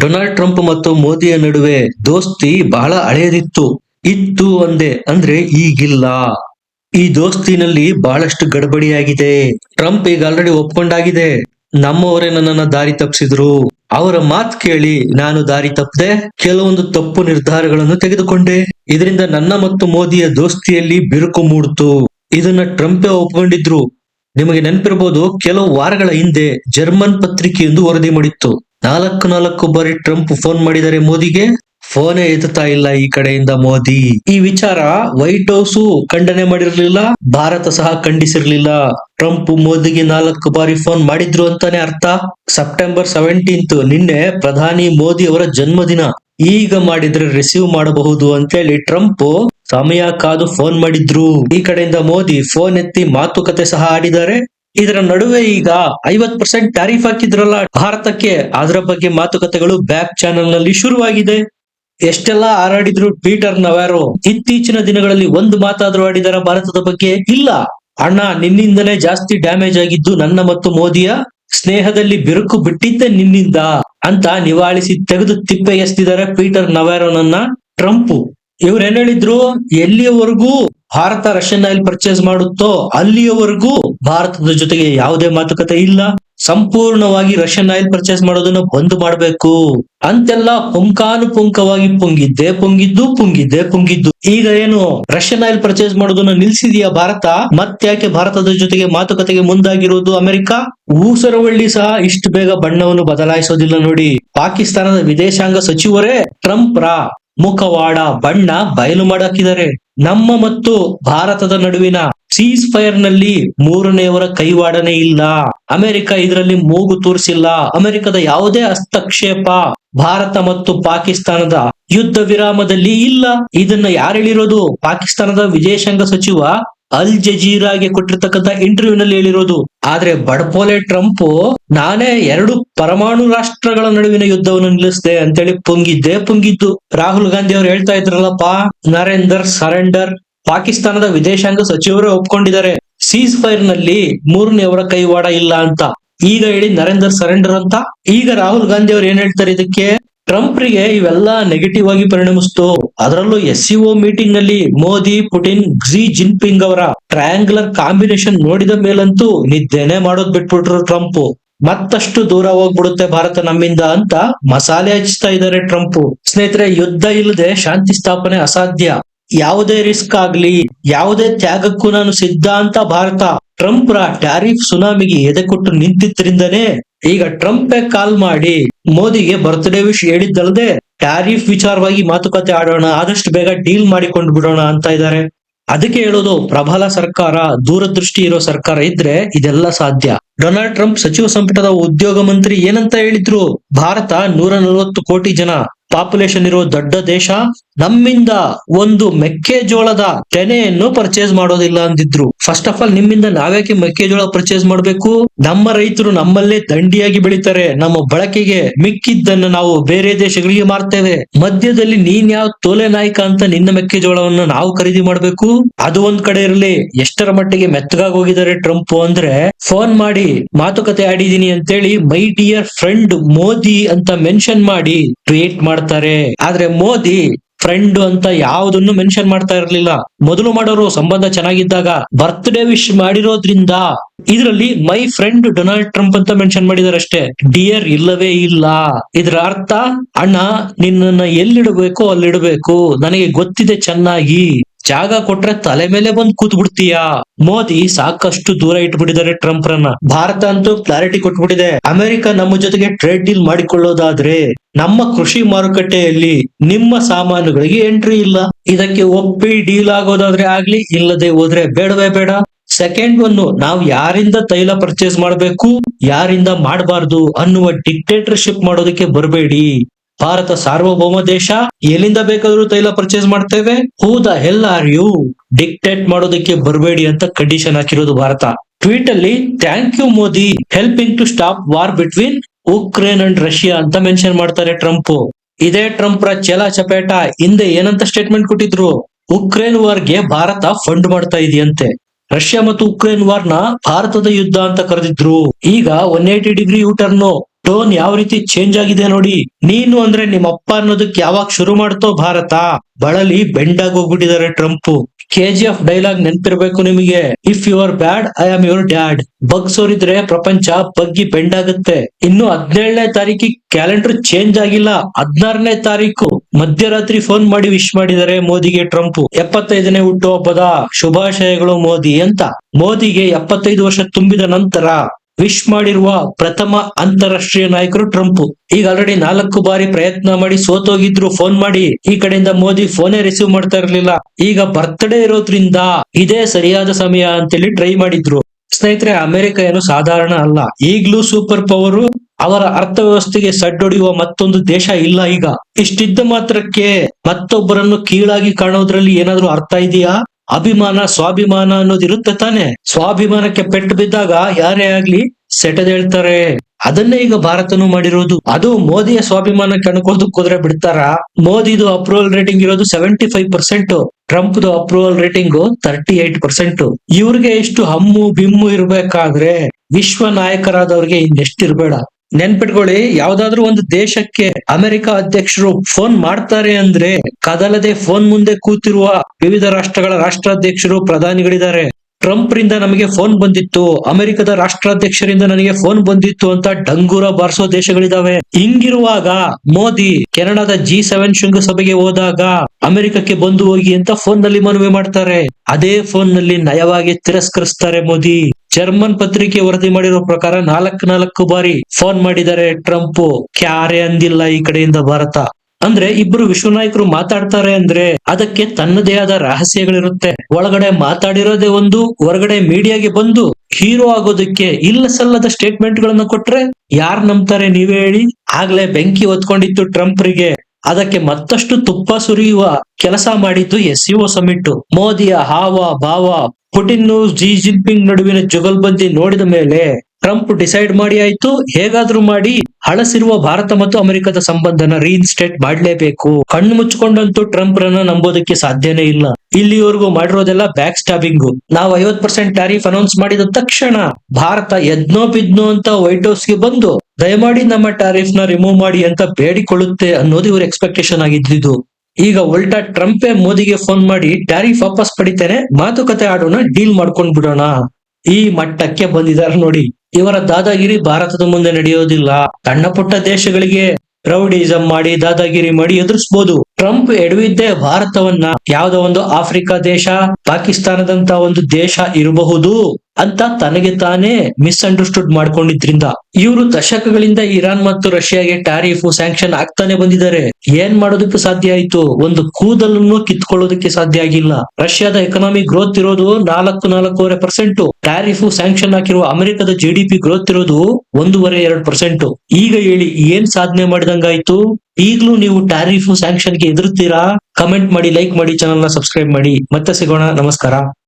Donald Trump ಮತ್ತು ಮೋದಿಯ ನಡುವೆ ದೋಸ್ತಿ ಬಹಳ ಹಳೆಯದಿತ್ತು. ಇತ್ತು ಅಂದೆ, ಅಂದ್ರೆ ಈಗಿಲ್ಲ. ಈ ದೋಸ್ತಿನಲ್ಲಿ ಬಹಳಷ್ಟು ಗಡಬಡಿಯಾಗಿದೆ. ಟ್ರಂಪ್ ಈಗ ಆಲ್ರೆಡಿ ಒಪ್ಕೊಂಡಾಗಿದೆ. ನಮ್ಮವರೇ ನನ್ನನ್ನ ದಾರಿ ತಪ್ಪಿಸಿದ್ರು ಅವರ ಮಾತ್ ಕೇಳಿ ನಾನು ದಾರಿ ತಪ್ಪದೆ ಕೆಲವೊಂದು ತಪ್ಪು ನಿರ್ಧಾರಗಳನ್ನು ತೆಗೆದುಕೊಂಡೆ. ಇದರಿಂದ ನನ್ನ ಮತ್ತು ಮೋದಿಯ ದೋಸ್ತಿಯಲ್ಲಿ ಬಿರುಕು ಮೂಡ್ತು. ಇದನ್ನ ಟ್ರಂಪೇ ಒಪ್ಕೊಂಡಿದ್ರು. ನಿಮಗೆ ನೆನಪಿರಬಹುದು ಕೆಲವು ವಾರಗಳ ಹಿಂದೆ ಜರ್ಮನ್ ಪತ್ರಿಕೆಯೊಂದು ವರದಿ ಮಾಡಿತ್ತು. ನಾಲ್ಕು ನಾಲ್ಕು ಬಾರಿ ಟ್ರಂಪ್ ಫೋನ್ ಮಾಡಿದರೆ ಮೋದಿಗೆ? ಫೋನೇ ಎತ್ತುತ್ತಾ ಇಲ್ಲ ಈ ಕಡೆಯಿಂದ ಮೋದಿ. ಈ ವಿಚಾರ ವೈಟ್ ಹೌಸ್ ಖಂಡನೆ ಮಾಡಿರಲಿಲ್ಲ, ಭಾರತ ಸಹ ಖಂಡಿಸಿರ್ಲಿಲ್ಲ. ಟ್ರಂಪ್ ಮೋದಿಗೆ ನಾಲ್ಕು ಬಾರಿ ಫೋನ್ ಮಾಡಿದ್ರು ಅಂತಾನೆ ಅರ್ಥ? ಸೆಪ್ಟೆಂಬರ್ ಸೆವೆಂಟೀನ್ತ್, ನಿನ್ನೆ ಪ್ರಧಾನಿ ಮೋದಿ ಅವರ ಜನ್ಮದಿನ. ಈಗ ಮಾಡಿದ್ರೆ ರಿಸೀವ್ ಮಾಡಬಹುದು ಅಂತೇಳಿ ಟ್ರಂಪ್ ಸಮಯ ಕಾದು ಫೋನ್ ಮಾಡಿದ್ರು. ಈ ಕಡೆಯಿಂದ ಮೋದಿ ಫೋನ್ ಎತ್ತಿ ಮಾತುಕತೆ ಸಹ ಆಡಿದ್ದಾರೆ. ಇದರ ನಡುವೆ ಈಗ ಐವತ್ ಪರ್ಸೆಂಟ್ ಟ್ಯಾರಿಫ್ ಹಾಕಿದ್ರಲ್ಲ, ಭಾರತಕ್ಕೆ ಅದರ ಬಗ್ಗೆ ಮಾತುಕತೆಗಳು ಬ್ಯಾಕ್ ಚಾನೆಲ್ನಲ್ಲಿ ಶುರುವಾಗಿದೆ. ಎಷ್ಟೆಲ್ಲ ಹಾರಾಡಿದ್ರು ಟ್ವಿಟರ್ ನವ್ಯಾರು ಇತ್ತೀಚಿನ ದಿನಗಳಲ್ಲಿ ಒಂದು ಮಾತಾದ್ರೂ ಆಡಿದಾರ ಭಾರತದ ಬಗ್ಗೆ ಇಲ್ಲ. ಅಣ್ಣ, ನಿನ್ನಿಂದಲೇ ಜಾಸ್ತಿ ಡ್ಯಾಮೇಜ್ ಆಗಿದ್ದು ನನ್ನ ಮತ್ತು ಮೋದಿಯ ಸ್ನೇಹದಲ್ಲಿ ಬಿರುಕು ಬಿಟ್ಟಿದ್ದೆ ನಿನ್ನಿಂದ ಅಂತ ನಿವಾಳಿಸಿ ತೆಗೆದು ತಿಪ್ಪೆ ಎಸ್ತಿದ್ದಾರೆ ಪೀಟರ್ ನವ್ಯಾರೋನನ್ನ ಟ್ರಂಪ್ ಇವ್ರು ಏನ್ ಹೇಳಿದ್ರು? ಎಲ್ಲಿಯವರೆಗೂ ಭಾರತ ರಷ್ಯನ್ ಆಯಿಲ್ ಪರ್ಚೇಸ್ ಮಾಡುತ್ತೋ ಅಲ್ಲಿಯವರೆಗೂ ಭಾರತದ ಜೊತೆಗೆ ಯಾವುದೇ ಮಾತುಕತೆ ಇಲ್ಲ. ಸಂಪೂರ್ಣವಾಗಿ ರಷ್ಯನ್ ಆಯಿಲ್ ಪರ್ಚೇಸ್ ಮಾಡೋದನ್ನ ಬಂದ್ ಮಾಡಬೇಕು. ಅಂತೆಲ್ಲ ಪುಂಕಾನುಪುಂಕವಾಗಿ ಪುಂಗಿದ್ದೆ ಪುಂಗಿದ್ದು ಪುಂಗಿದ್ದೆ ಪುಂಗಿದ್ದು. ಈಗ ಏನು ರಷ್ಯನ್ ಆಯಿಲ್ ಪರ್ಚೇಸ್ ಮಾಡೋದನ್ನ ನಿಲ್ಸಿದೆಯಾ ಭಾರತ? ಮತ್ತ್ಯಾಕೆ ಭಾರತದ ಜೊತೆಗೆ ಮಾತುಕತೆಗೆ ಮುಂದಾಗಿರೋದು ಅಮೆರಿಕ? ಊಸರವಳ್ಳಿ ಸಹ ಇಷ್ಟು ಬೇಗ ಬಣ್ಣವನ್ನು ಬದಲಾಯಿಸೋದಿಲ್ಲ ನೋಡಿ. ಪಾಕಿಸ್ತಾನದ ವಿದೇಶಾಂಗ ಸಚಿವರೇ ಟ್ರಂಪ್ ರ ಮುಖವಾಡ ಬಣ್ಣ ಬಯಲು ಮಾಡಾಕಿದ್ದಾರೆ ನಮ್ಮ ಮತ್ತು ಭಾರತದ ನಡುವಿನ ಸೀಸ್ ಫೈರ್ನಲ್ಲಿ ಮೂರನೆಯವರ ಕೈವಾಡನೆ ಇಲ್ಲ. ಅಮೆರಿಕ ಇದರಲ್ಲಿ ಮೂಗು ತೂರಿಸಿಲ್ಲ. ಅಮೆರಿಕದ ಯಾವುದೇ ಹಸ್ತಕ್ಷೇಪ ಭಾರತ ಮತ್ತು ಪಾಕಿಸ್ತಾನದ ಯುದ್ಧ ವಿರಾಮದಲ್ಲಿ ಇಲ್ಲ. ಇದನ್ನ ಯಾರು ಹೇಳಿರೋದು? ಪಾಕಿಸ್ತಾನದ ವಿದೇಶಾಂಗ ಸಚಿವ ಅಲ್ ಜಜೀರಾಗೆ ಕೊಟ್ಟಿರ್ತಕ್ಕಂತ ಇಂಟರ್ವ್ಯೂ ನಲ್ಲಿ ಹೇಳಿರೋದು. ಆದ್ರೆ ಬಡಪೋಲೆ ಟ್ರಂಪ್ ನಾನೇ ಎರಡು ಪರಮಾಣು ರಾಷ್ಟ್ರಗಳ ನಡುವಿನ ಯುದ್ಧವನ್ನು ನಿಲ್ಲಿಸಿದೆ ಅಂತೇಳಿ ಪುಂಗಿದ್ದೆ ಪುಂಗಿದ್ದು. ರಾಹುಲ್ ಗಾಂಧಿ ಅವರು ಹೇಳ್ತಾ ಇದ್ರಲ್ಲಪ್ಪ, ನರೇಂದರ್ ಸರೆಂಡರ್, ಪಾಕಿಸ್ತಾನದ ವಿದೇಶಾಂಗ ಸಚಿವರೇ ಒಪ್ಕೊಂಡಿದ್ದಾರೆ. ಸೀಸ್ ಫೈರ್ನಲ್ಲಿ ಮೂರನೆಯವರ ಕೈವಾಡ ಇಲ್ಲ ಅಂತ. ಈಗ ಹೇಳಿ ನರೇಂದರ್ ಸರೆಂಡರ್ ಅಂತ. ಈಗ ರಾಹುಲ್ ಗಾಂಧಿ ಅವ್ರು ಏನ್ ಹೇಳ್ತಾರೆ ಇದಕ್ಕೆ? ಟ್ರಂಪ್ರಿಗೆ ಇವೆಲ್ಲ ನೆಗೆಟಿವ್ ಆಗಿ ಪರಿಣಮಿಸ್ತು. ಅದರಲ್ಲೂ ಎಸ್ ಸಿ ಮೀಟಿಂಗ್ ಅಲ್ಲಿ ಮೋದಿ, ಪುಟಿನ್ ಕ್ಸಿ ಜಿನ್ಪಿಂಗ್ ಅವರ ಟ್ರಯಾಂಗ್ಯುಲರ್ ಕಾಂಬಿನೇಷನ್ ನೋಡಿದ ಮೇಲಂತೂ ನಿದ್ದೆನೆ ಮಾಡೋದ್ ಬಿಟ್ಬಿಟ್ರು ಟ್ರಂಪ್. ಮತ್ತಷ್ಟು ದೂರ ಹೋಗ್ಬಿಡುತ್ತೆ ಭಾರತ ನಮ್ಮಿಂದ ಅಂತ ಮಸಾಲೆ ಹಚ್ತಾ ಇದ್ದಾರೆ ಟ್ರಂಪ್. ಸ್ನೇಹಿತರೆ, ಯುದ್ಧ ಇಲ್ಲದೆ ಶಾಂತಿ ಸ್ಥಾಪನೆ ಅಸಾಧ್ಯ. ಯಾವುದೇ ರಿಸ್ಕ್ ಆಗ್ಲಿ, ಯಾವುದೇ ತ್ಯಾಗಕ್ಕೂ ನಾನು ಸಿದ್ಧ ಅಂತ ಭಾರತ. ಟ್ರಂಪ್ ರ ಟ್ಯಾರಿಫ್ ಸುನಾಮಿಗೆ ಎದೆ ಕೊಟ್ಟು ನಿಂತಿದ್ರಿಂದನೇ ಈಗ ಟ್ರಂಪ್ ಕಾಲ್ ಮಾಡಿ ಮೋದಿಗೆ ಬರ್ತ್ಡೇ ವಿಷ್ ಹೇಳಿದ್ದಲ್ಲದೆ ಟ್ಯಾರಿಫ್ ವಿಚಾರವಾಗಿ ಮಾತುಕತೆ ಆಡೋಣ, ಆದಷ್ಟು ಬೇಗ ಡೀಲ್ ಮಾಡಿಕೊಂಡು ಬಿಡೋಣ ಅಂತ ಇದ್ದಾರೆ. ಅದಕ್ಕೆ ಹೇಳೋದು ಪ್ರಬಲ ಸರ್ಕಾರ, ದೂರದೃಷ್ಟಿ ಇರೋ ಸರ್ಕಾರ ಇದ್ರೆ ಇದೆಲ್ಲ ಸಾಧ್ಯ. ಡೊನಾಲ್ಡ್ ಟ್ರಂಪ್ ಸಚಿವ ಸಂಪುಟದ ಉದ್ಯೋಗ ಮಂತ್ರಿ ಏನಂತ ಹೇಳಿದ್ರು? ಭಾರತ ನೂರ ನಲವತ್ತು ಕೋಟಿ ಜನ ಪಾಪ್ಯುಲೇಷನ್ ಇರೋ ದೊಡ್ಡ ದೇಶ ನಮ್ಮಿಂದ ಒಂದು ಮೆಕ್ಕೆಜೋಳದ ತೆನೆಯನ್ನು ಪರ್ಚೇಸ್ ಮಾಡೋದಿಲ್ಲ ಅಂದಿದ್ರು. ಫಸ್ಟ್ ಆಫ್ ಆಲ್ ನಿಮ್ಮಿಂದ ನಾವ್ಯಾಕೆ ಮೆಕ್ಕೆಜೋಳ ಪರ್ಚೇಸ್ ಮಾಡ್ಬೇಕು. ನಮ್ಮ ರೈತರು ನಮ್ಮಲ್ಲೇ ದಂಡಿಯಾಗಿ ಬೆಳಿತಾರೆ. ನಮ್ಮ ಬಳಕೆಗೆ ಮಿಕ್ಕಿದ್ದನ್ನು ನಾವು ಬೇರೆ ದೇಶಗಳಿಗೆ ಮಾರ್ತೇವೆ. ಮಧ್ಯದಲ್ಲಿ ನೀನ್ ಯಾವ ತೋಲೆ ನಾಯಕ ಅಂತ ನಿನ್ನ ಮೆಕ್ಕೆಜೋಳವನ್ನು ನಾವು ಖರೀದಿ ಮಾಡ್ಬೇಕು. ಅದು ಒಂದ್ ಕಡೆ ಇರಲಿ. ಎಷ್ಟರ ಮಟ್ಟಿಗೆ ಮೆತ್ತಗಾಗಿ ಹೋಗಿದ್ದಾರೆ ಟ್ರಂಪ್ ಅಂದ್ರೆ ಫೋನ್ ಮಾಡಿ ಮಾತುಕತೆ ಆಡಿದೀನಿ ಅಂತೇಳಿ ಮೈ ಡಿಯರ್ ಫ್ರೆಂಡ್ ಮೋದಿ ಅಂತ ಮೆನ್ಷನ್ ಮಾಡಿ ಟ್ವೀಟ್ ಮಾಡ್ತಾರೆ. ಆದ್ರೆ ಮೋದಿ ಫ್ರೆಂಡ್ ಅಂತ ಯಾವುದನ್ನು ಮೆನ್ಷನ್ ಮಾಡ್ತಾ ಇರಲಿಲ್ಲ. ಮೊದಲು ಮಾಡೋರು ಸಂಬಂಧ ಚೆನ್ನಾಗಿದ್ದಾಗ ಬರ್ತ್ಡೇ ವಿಶ್ ಮಾಡಿರೋದ್ರಿಂದ ಇದರಲ್ಲಿ ಮೈ ಫ್ರೆಂಡ್ ಡೊನಾಲ್ಡ್ ಟ್ರಂಪ್ ಅಂತ ಮೆನ್ಷನ್ ಮಾಡಿದಾರೆ ಅಷ್ಟೇ ಡಿಯರ್ ಇಲ್ಲವೇ ಇಲ್ಲ. ಇದರ ಅರ್ಥ, ಅಣ್ಣ, ನಿನ್ನನ್ನ ಎಲ್ಲಿಡಬೇಕು, ಅಲ್ಲಿಡಬೇಕು. ನನಗೆ ಗೊತ್ತಿದೆ ಚೆನ್ನಾಗಿ. ಜಾಗ ಕೊಟ್ರೆ ತಲೆ ಮೇಲೆ ಬಂದ್ ಕೂತ್ ಬಿಡ್ತೀಯಾ ಮೋದಿ ಸಾಕಷ್ಟು ದೂರ ಇಟ್ಬಿಟ್ಟಿದ್ದಾರೆ ಟ್ರಂಪ್ ರನ್ನ ಭಾರತ ಅಂತೂ ಕ್ಲಾರಿಟಿ ಕೊಟ್ಬಿಟ್ಟಿದೆ. ಅಮೆರಿಕ ನಮ್ಮ ಜೊತೆಗೆ ಟ್ರೇಡ್ ಡೀಲ್ ಮಾಡಿಕೊಳ್ಳೋದಾದ್ರೆ ನಮ್ಮ ಕೃಷಿ ಮಾರುಕಟ್ಟೆಯಲ್ಲಿ ನಿಮ್ಮ ಸಾಮಾನುಗಳಿಗೆ ಎಂಟ್ರಿ ಇಲ್ಲ. ಇದಕ್ಕೆ ಒಪ್ಪಿ ಡೀಲ್ ಆಗೋದಾದ್ರೆ ಆಗ್ಲಿ, ಇಲ್ಲದೆ ಹೋದ್ರೆ ಬೇಡವೇ ಬೇಡ. ಸೆಕೆಂಡ್ ಒನ್ ನಾವು ಯಾರಿಂದ ತೈಲ ಪರ್ಚೇಸ್ ಮಾಡಬೇಕು? ಯಾರಿಂದ ಮಾಡಬಾರ್ದು ಅನ್ನುವ ಡಿಕ್ಟೇಟರ್ಶಿಪ್ ಮಾಡೋದಕ್ಕೆ ಬರಬೇಡಿ. ಭಾರತ ಸಾರ್ವಭೌಮ ದೇಶ, ಎಲ್ಲಿಂದ ಬೇಕಾದ್ರೂ ತೈಲ ಪರ್ಚೇಸ್ ಮಾಡ್ತೇವೆ. Who the hell are you dictate ಮಾಡೋದಕ್ಕೆ ಬರಬೇಡಿ ಅಂತ ಕಂಡೀಷನ್ ಹಾಕಿರೋದು ಭಾರತ. ಟ್ವೀಟ್ ಅಲ್ಲಿ thank you Modi. Helping to stop war between Ukraine and Russia ಅಂತ ಮೆನ್ಷನ್ ಮಾಡ್ತಾರೆ ಟ್ರಂಪ್ ಇದೇ ಟ್ರಂಪ್ ರ ಚೆಲ ಚಪೇಟ. ಹಿಂದೆ ಏನಂತ ಸ್ಟೇಟ್ಮೆಂಟ್ ಕೊಟ್ಟಿದ್ರು? ಉಕ್ರೇನ್ ವಾರ್ಗೆ ಭಾರತ ಫಂಡ್ ಮಾಡ್ತಾ ಇದೆಯಂತೆ. ರಷ್ಯಾ ಮತ್ತು ಉಕ್ರೇನ್ ವಾರ್ನ ಭಾರತದ ಯುದ್ಧ ಅಂತ ಕರೆದಿದ್ರು. ಈಗ one eighty degree U turn tone ಯಾವ ರೀತಿ ಚೇಂಜ್ ಆಗಿದೆ ನೋಡಿ. ನೀನು ಅಂದ್ರೆ ನಿಮ್ಮ ಅಪ್ಪ ಅನ್ನೋದಕ್ಕೆ ಯಾವಾಗ ಶುರು ಮಾಡ್ತೋ ಭಾರತ, ಬಳಲಿ ಬೆಂಡಾಗಿ ಹೋಗ್ಬಿಟ್ಟಿದ್ದಾರೆ Trump. K G F dialogue ನೆನ್ಪಿರ್ಬೇಕು ನಿಮಗೆ. If you are bad I am your dad ಬಗ್ಸೋರಿದ್ರೆ ಪ್ರಪಂಚ ಬಗ್ಗಿ ಬೆಂಡಾಗುತ್ತೆ. ಇನ್ನು ಹದಿನೇಳನೇ ತಾರೀಕಿಗೆ ಕ್ಯಾಲೆಂಡರ್ ಚೇಂಜ್ ಆಗಿಲ್ಲ. ಹದಿನಾರನೇ ತಾರೀಕು ಮಧ್ಯರಾತ್ರಿ ಫೋನ್ ಮಾಡಿ ವಿಶ್ ಮಾಡಿದರೆ ಮೋದಿಗೆ ಟ್ರಂಪ್. ಎಪ್ಪತ್ತೈದನೇ ಹುಟ್ಟುಹಬ್ಬದ ಶುಭಾಶಯಗಳು ಮೋದಿ ಅಂತ. ಮೋದಿಗೆ ಎಪ್ಪತ್ತೈದು ವರ್ಷ ತುಂಬಿದ ನಂತರ ವಿಶ್ ಮಾಡಿರುವ ಪ್ರಥಮ ಅಂತಾರಾಷ್ಟ್ರೀಯ ನಾಯಕರು ಟ್ರಂಪ್. ಈಗ ಆಲ್ರೆಡಿ ನಾಲ್ಕು ಬಾರಿ ಪ್ರಯತ್ನ ಮಾಡಿ ಸೋತೋಗಿದ್ರು ಫೋನ್ ಮಾಡಿ, ಈ ಕಡೆಯಿಂದ ಮೋದಿ ಫೋನೇ ರಿಸೀವ್ ಮಾಡ್ತಾ ಇರ್ಲಿಲ್ಲ. ಈಗ ಬರ್ತ್ಡೇ ಇರೋದ್ರಿಂದ ಇದೇ ಸರಿಯಾದ ಸಮಯ ಅಂತೇಳಿ ಟ್ರೈ ಮಾಡಿದ್ರು. ಸ್ನೇಹಿತರೆ, ಅಮೆರಿಕ ಏನು ಸಾಧಾರಣ ಅಲ್ಲ. ಈಗ್ಲೂ ಸೂಪರ್ ಪವರ್ ಅವರ ಅರ್ಥವ್ಯವಸ್ಥೆಗೆ ಸಡ್ಡೊಡೆಯುವ ಮತ್ತೊಂದು ದೇಶ ಇಲ್ಲ ಈಗ. ಇಷ್ಟಿದ್ದ ಮಾತ್ರಕ್ಕೆ ಮತ್ತೊಬ್ಬರನ್ನು ಕೀಳಾಗಿ ಕಾಣೋದ್ರಲ್ಲಿ ಏನಾದ್ರೂ ಅರ್ಥ ಇದೆಯಾ? ಅಭಿಮಾನ, ಸ್ವಾಭಿಮಾನ ಅನ್ನೋದು ಇರುತ್ತೆ ತಾನೆ. ಸ್ವಾಭಿಮಾನಕ್ಕೆ ಪೆಟ್ಟು ಬಿದ್ದಾಗ ಯಾರೇ ಆಗ್ಲಿ ಸೆಟೆದೇಳ್ತಾರೆ ಅದನ್ನೇ ಈಗ ಭಾರತನು ಮಾಡಿರೋದು. ಅದು ಮೋದಿಯ ಸ್ವಾಭಿಮಾನಕ್ಕೆ ಅನ್ಕೋದಕ್ಕೆ ಹೋದ್ರೆ ಬಿಡ್ತಾರ? ಮೋದಿದು ಅಪ್ರೂವಲ್ ರೇಟಿಂಗ್ ಇರೋದು seventy five percent Trump approval rating thirty eight percent ಇವ್ರಿಗೆ ಇಷ್ಟು ಹಮ್ಮು, ಬಿಮ್ಮು ಇರ್ಬೇಕಾದ್ರೆ ವಿಶ್ವ ನಾಯಕರಾದವ್ರಿಗೆ ಇನ್ನೆಷ್ಟಿರ್ಬೇಡ ನೆನ್ಪಿಟ್ಕೊಳ್ಳಿ, ಯಾವ್ದಾದ್ರು ಒಂದು ದೇಶಕ್ಕೆ ಅಮೆರಿಕ ಅಧ್ಯಕ್ಷರು ಫೋನ್ ಮಾಡ್ತಾರೆ ಅಂದ್ರೆ ಕದಲದೆ ಫೋನ್ ಮುಂದೆ ಕೂತಿರುವ ವಿವಿಧ ರಾಷ್ಟ್ರಗಳ ರಾಷ್ಟ್ರಾಧ್ಯಕ್ಷರು, ಪ್ರಧಾನಿಗಳಿದ್ದಾರೆ. ಟ್ರಂಪ್ ರಿಂದ ನಮಗೆ ಫೋನ್ ಬಂದಿತ್ತು, ಅಮೆರಿಕದ ರಾಷ್ಟ್ರಾಧ್ಯಕ್ಷರಿಂದ ನನಗೆ ಫೋನ್ ಬಂದಿತ್ತು ಅಂತ ಡಂಗೂರ ಬಾರಿಸೋ ದೇಶಗಳಿದಾವೆ. ಹಿಂಗಿರುವಾಗ ಮೋದಿ ಕೆನಡಾದ ಜಿ ಸೆವೆನ್ ಶೃಂಗಸಭೆಗೆ ಹೋದಾಗ ಅಮೆರಿಕಕ್ಕೆ ಬಂದು ಹೋಗಿ ಅಂತ ಫೋನ್ನಲ್ಲಿ ಮನವಿ ಮಾಡ್ತಾರೆ. ಅದೇ ಫೋನ್ನಲ್ಲಿ ನಯವಾಗಿ ತಿರಸ್ಕರಿಸ್ತಾರೆ ಮೋದಿ. ಜರ್ಮನ್ ಪತ್ರಿಕೆ ವರದಿ ಮಾಡಿರೋ ಪ್ರಕಾರ ನಾಲ್ಕು ನಾಲ್ಕು ಬಾರಿ ಫೋನ್ ಮಾಡಿದ್ದಾರೆ ಟ್ರಂಪ್ ಕ್ಯಾರೆ ಅಂದಿಲ್ಲ ಈ ಕಡೆಯಿಂದ ಭಾರತ. ಅಂದ್ರೆ ಇಬ್ರು ವಿಶ್ವ ನಾಯಕರು ಮಾತಾಡ್ತಾರೆ ಅಂದ್ರೆ ಅದಕ್ಕೆ ತನ್ನದೇ ಆದ ರಹಸ್ಯಗಳಿರುತ್ತೆ. ಒಳಗಡೆ ಮಾತಾಡಿರೋದೇ ಒಂದು, ಹೊರಗಡೆ ಮೀಡಿಯಾಗೆ ಬಂದು ಹೀರೋ ಆಗೋದಕ್ಕೆ ಇಲ್ಲ ಸಲ್ಲದ ಸ್ಟೇಟ್ಮೆಂಟ್ ಗಳನ್ನ ಕೊಟ್ರೆ ಯಾರ್ ನಂಬ್ತಾರೆ ನೀವೇ ಹೇಳಿ. ಆಗ್ಲೇ ಬೆಂಕಿ ಹೊತ್ಕೊಂಡಿತ್ತು ಟ್ರಂಪ್ರಿಗೆ ಅದಕ್ಕೆ ಮತ್ತಷ್ಟು ತುಪ್ಪ ಸುರಿಯುವ ಕೆಲಸ ಮಾಡಿದ್ದು ಎಸ್ ಸಿ ಸಮಿಟ್. ಮೋದಿಯ ಹಾವ, ಭಾವ ಪುಟಿನ್ ಜಿ ಜಿನ್ಪಿಂಗ್ ನಡುವಿನ ಜುಗಲ್ಬಂದಿ ನೋಡಿದ ಮೇಲೆ ಟ್ರಂಪ್ ಡಿಸೈಡ್ ಮಾಡಿ ಆಯ್ತು, ಹೇಗಾದ್ರೂ ಮಾಡಿ ಹಳಸಿರುವ ಭಾರತ ಮತ್ತು ಅಮೆರಿಕದ ಸಂಬಂಧನ ರೀಇನ್ಸ್ಟೇಟ್ ಮಾಡ್ಲೇಬೇಕು. ಕಣ್ಣು ಮುಚ್ಕೊಂಡಂತೂ ಟ್ರಂಪ್ ರನ್ನ ನಂಬೋದಕ್ಕೆ ಸಾಧ್ಯನೇ ಇಲ್ಲ. ಇಲ್ಲಿವರೆಗೂ ಮಾಡಿರೋದೆಲ್ಲ ಬ್ಯಾಕ್ ಸ್ಟಾಬಿಂಗ್ ನಾವು ಐವತ್ ಪರ್ಸೆಂಟ್ ಟ್ಯಾರಿಫ್ ಅನೌನ್ಸ್ ಮಾಡಿದ ತಕ್ಷಣ ಭಾರತ ಎದ್ನೋ ಬಿದ್ನೋ ಅಂತ ವೈಟ್ ಹೌಸ್ಗೆ ಬಂದು, ದಯಮಾಡಿ ನಮ್ಮ ಟ್ಯಾರಿಫ್ನ ರಿಮೂವ್ ಮಾಡಿ ಅಂತ ಬೇಡಿಕೊಳ್ಳುತ್ತೆ ಅನ್ನೋದು ಇವ್ರ ಎಕ್ಸ್ಪೆಕ್ಟೇಷನ್ ಆಗಿದ್ದು ಈಗ ಉಲ್ಟಾ ಟ್ರಂಪೇ ಮೋದಿಗೆ ಫೋನ್ ಮಾಡಿ ಟ್ಯಾರಿಫ್ ವಾಪಸ್ ಪಡಿತೇನೆ, ಮಾತುಕತೆ ಆಡೋಣ, ಡೀಲ್ ಮಾಡ್ಕೊಂಡ್ ಬಿಡೋಣ. ಈ ಮಟ್ಟಕ್ಕೆ ಬಂದಿದ್ದಾರೆ ನೋಡಿ. ಇವರ ದಾದಾಗಿರಿ ಭಾರತದ ಮುಂದೆ ನಡೆಯೋದಿಲ್ಲ. ಸಣ್ಣ ಪುಟ್ಟ ದೇಶಗಳಿಗೆ ರೌಡಿಸಂ ಮಾಡಿ ದಾದಾಗಿರಿ ಮಾಡಿ ಎದುರಿಸಬಹುದು ಟ್ರಂಪ್ ಎಡವಿದ್ದೇ ಭಾರತವನ್ನ. ಯಾವ್ದೋ ಒಂದು ಆಫ್ರಿಕಾ ದೇಶ, ಪಾಕಿಸ್ತಾನದಂತ ಒಂದು ದೇಶ ಇರಬಹುದು. ಅಂತ ತನಗೆ ತಾನೇ ಮಿಸ್ಅಂಡರ್ಸ್ಟುಡ್ ಮಾಡ್ಕೊಂಡಿದ್ರಿಂದ. ಇವರು ದಶಕಗಳಿಂದ ಇರಾನ್ ಮತ್ತು ರಷ್ಯಾಗೆ ಟ್ಯಾರಿಫ್ ಸ್ಯಾಂಕ್ಷನ್ ಆಗ್ತಾನೆ ಬಂದಿದ್ದಾರೆ. ಏನ್ ಮಾಡೋದಕ್ಕೂ ಸಾಧ್ಯ ಆಯ್ತು. ಒಂದು ಕೂದಲನ್ನು ಕಿತ್ಕೊಳ್ಳೋದಕ್ಕೆ ಸಾಧ್ಯ ಆಗಿಲ್ಲ. ರಷ್ಯಾದ ಎಕನಾಮಿ ಗ್ರೋತ್ ಇರೋದು ನಾಲ್ಕು ನಾಲ್ಕೂವರೆ ಪರ್ಸೆಂಟ್ ಟ್ಯಾರಿಫ್ ಸ್ಯಾಂಕ್ಷನ್ ಹಾಕಿರುವ ಅಮೆರಿಕದ ಜಿ ಡಿ ಪಿ ಗ್ರೋತ್ ಇರೋದು ಒಂದೂವರೆ ಎರಡು ಪರ್ಸೆಂಟ್ ಈಗ ಹೇಳಿ, ಏನ್ ಸಾಧನೆ ಮಾಡಿದಂಗಾಯ್ತು ಈಗ್ಲೂ ನೀವು ಟ್ಯಾರಿಫ್ ಸ್ಯಾಂಕ್ಷನ್ಗೆ ಎದುರುತ್ತೀರಾ ಕಮೆಂಟ್ ಮಾಡಿ ಲೈಕ್ ಮಾಡಿ ಚಾನಲ್ನ ಸಬ್ಸ್ಕ್ರೈಬ್ ಮಾಡಿ. ಮತ್ತೆ ಸಿಗೋಣ. ನಮಸ್ಕಾರ.